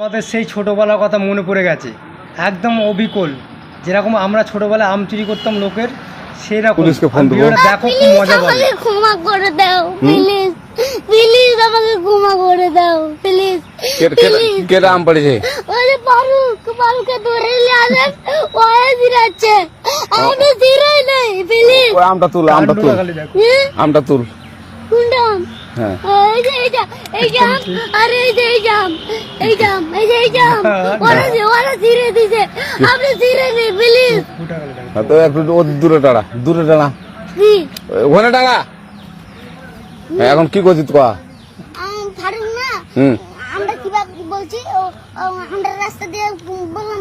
আমাদের সেই ছোটোবেলার কথা মনে পড়ে গেছে। একদম অবিকল। যেরকম আমরা ছোটোবেলায় আম চুরি করতাম লোকের সেই রকম পুলিশকে ফোন দেবো। দেখো খুব মজা পাবে। আমাকে ক্ষমা করে দাও প্লিজ প্লিজ আমাকে ক্ষমা করে দাও প্লিজ আম পড়েছে? ওই যে ফারুক ধরে নিয়ে আসেন ওয়ে দিরাচ্ছে আমি দিরাই নাই প্লিজ আমটা তুল আমটা তুল। খালি আমটা তুল। কোনটা আম? হ্যাঁ। এই যে এই যে এই জাম আরে এই যে এই জাম এই জাম এই যে এই জাম। ওরা যে ওরা ধীরে দিছে। আপনি ধীরে প্লিজ হ্যাঁ, তো একটু দূরে টাড়া দূরে টাড়া ওখানে টাড়া হ্যাঁ, এখন কি করছিস ফারুক না। হুম। আমরা কীভাবে বলছি আমরা রাস্তা দিয়ে বললাম বলে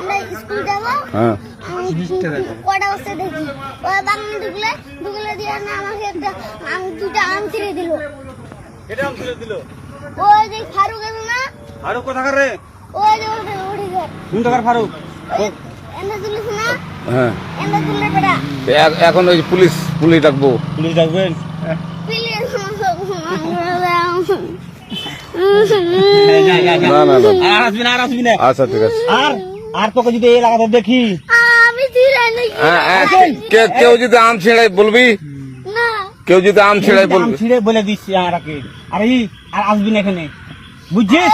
আমরা স্কুল যাব হ্যাঁ। আমি জিনিসটা কটা বসে দেখি। ওই বাগানে ঢুকলে ঢুকলে দিয়ে না আমাকে একটা আম দুটা আম ছিঁড়ে দিল। এটা আম ছেড়ে দিল? ওই যে ফারুক না? ফারুক কোথাকার রে? ওই যে ওটা ওঠে যায় কোন টাকার ফারুক? এনে তুলিস না? হ্যাঁ। এনে তুললে বেটা। এখন ওই পুলিশ পুলিশ ডাকবো। পুলিশ ডাকবেন না না না। আর আসবি না আর আসবি না। আচ্ছা ঠিক আছে। আর? আর তোকে যদি এই এলাকাতে দেখি? আমি ছিঁড়ে নাকি হ্যাঁ, হ্যাঁ, কে- কেউ যদি আম ছেড়াই বলবি? না। কেউ যদি আম ছেড়াই বলবি? ছিঁড়ে বলে দিচ্ছি আমাকে আর এই আর আসবি না এখানে। বুঝছিস?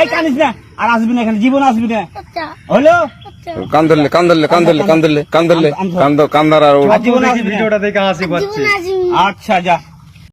এই কানিস না। আর আসবি না এখানে জীবন আসবি না। আচ্ছা। হলো? আচ্ছা। কান ধরলে কান ধরলে কান ধরলে কান ধরলে কান ধরলে। কান ধর কান ধর আর জীবন আসবি ভিডিওটা দেখে হাসি পাচ্ছে আচ্ছা যা।